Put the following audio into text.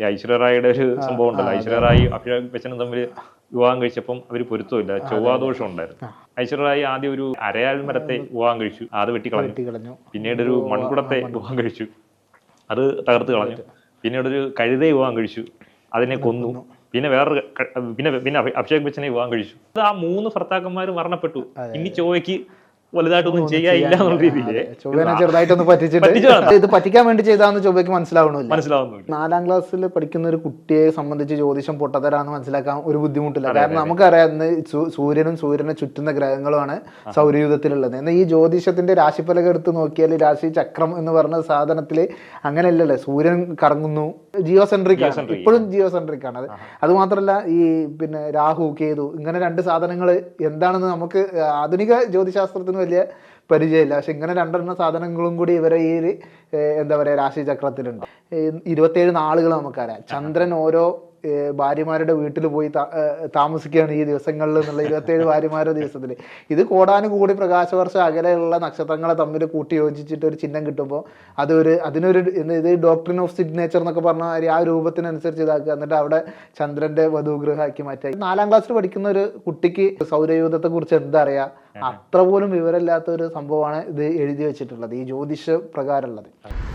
ഈ ഐശ്വര്യ റായിയുടെ ഒരു സംഭവം ഉണ്ടല്ലോ. ഐശ്വര്യ റായി അഭിഷേക് ബച്ചനും തമ്മിൽ വിവാഹം കഴിച്ചപ്പം അവർ പൊരുത്തമില്ല. ചൊവ്വാദോഷം ഉണ്ടായിരുന്നു. ഐശ്വര്യ റായി ആദ്യം ഒരു അരയാൽ മരത്തെ വിവാഹം കഴിച്ചു. അത് വെട്ടിക്കളഞ്ഞു. പിന്നീട് ഒരു മൺകുടത്തെ വിവാഹം കഴിച്ചു. അത് തകർത്ത് കളഞ്ഞു. പിന്നീട് ഒരു കഴുതെ വിവാഹം കഴിച്ചു. അതിനെ കൊന്നു. പിന്നെ വേറൊരു പിന്നെ പിന്നെ അഭി- അഭിഷേക് ബച്ചനെ വിവാഹം കഴിച്ചു. അത് ആ മൂന്ന് ഭർത്താക്കന്മാർ മരണപ്പെട്ടു. ഇനി ചോയ്ക്ക് വലുതായിട്ടൊന്നും ചെയ്യാനില്ല എന്നുള്ള ചെറുതായിട്ടൊന്ന് പറ്റിച്ചിട്ട്. ഇത് പറ്റിക്കാൻ വേണ്ടി ചെയ്താന്ന് ചൊവ്വയ്ക്ക് മനസ്സിലാവണമില്ല മനസ്സിലാവുന്നു നാലാം ക്ലാസ്സിൽ പഠിക്കുന്ന ഒരു കുട്ടിയെ സംബന്ധിച്ച് ജ്യോതിഷം പൊട്ടത്തരാന്ന് മനസ്സിലാക്കാൻ ഒരു ബുദ്ധിമുട്ടില്ല. കാരണം നമുക്കറിയാം സൂര്യനും സൂര്യനെ ചുറ്റുന്ന ഗ്രഹങ്ങളുമാണ് സൗരയൂഥത്തിലുള്ളത്. എന്നാൽ ഈ ജ്യോതിഷത്തിന്റെ രാശിഫലകം എടുത്ത് നോക്കിയാൽ രാശി ചക്രം എന്ന് പറഞ്ഞ സാധനത്തിൽ അങ്ങനെയല്ലല്ലേ? സൂര്യൻ കറങ്ങുന്നു. ജിയോ സെൻട്രിക് ആണ് ഇപ്പോഴും ജിയോ സെൻട്രിക് ആണ്. അത് അത് മാത്രമല്ല ഈ പിന്നെ രാഹു കേതു ഇങ്ങനെ രണ്ട് സാധനങ്ങൾ എന്താണെന്ന് നമുക്ക് ആധുനിക ജ്യോതിശാസ്ത്രത്തിന് വലിയ പരിചയമില്ല. പക്ഷെ ഇങ്ങനെ രണ്ടെണ്ണ സാധനങ്ങളും കൂടി ഇവരെ ഈ എന്താ പറയുക രാശി ചക്രത്തിലുണ്ട് ഏഹ്, ഇരുപത്തേഴ് നാളുകൾ നമുക്കറിയാം. ചന്ദ്രൻ ഓരോ ഭാര്യമാരുടെ വീട്ടിൽ പോയി താ- താമസിക്കുകയാണ് ഈ ദിവസങ്ങളിൽ എന്നുള്ള ഇരുപത്തേഴ് ഭാര്യമാരുടെ ദിവസത്തിൽ ഇത് കോടാനുകൂടി പ്രകാശവർഷം അകലെയുള്ള നക്ഷത്രങ്ങളെ തമ്മിൽ കൂട്ടി യോജിച്ചിട്ട് ഒരു ചിഹ്നം കിട്ടുമ്പോൾ അതൊരു അതിനൊരു ഇത് ഡോക്ടറിൻ ഓഫ് സിഗ്നേച്ചർ എന്നൊക്കെ പറഞ്ഞ ആ രൂപത്തിനനുസരിച്ച് ഇതാക്കുക. എന്നിട്ട് അവിടെ ചന്ദ്രന്റെ വധുഗ്രഹമാക്കി മാറ്റുക. നാലാം ക്ലാസ്സിൽ പഠിക്കുന്ന ഒരു കുട്ടിക്ക് സൗരയൂഥത്തെ കുറിച്ച് എന്താ അറിയാ? അത്ര പോലും വിവരമില്ലാത്ത ഒരു സംഭവമാണ് ഇത് എഴുതി വെച്ചിട്ടുള്ളത്. ഈ ജ്യോതിഷ പ്രകാരമുള്ളത്.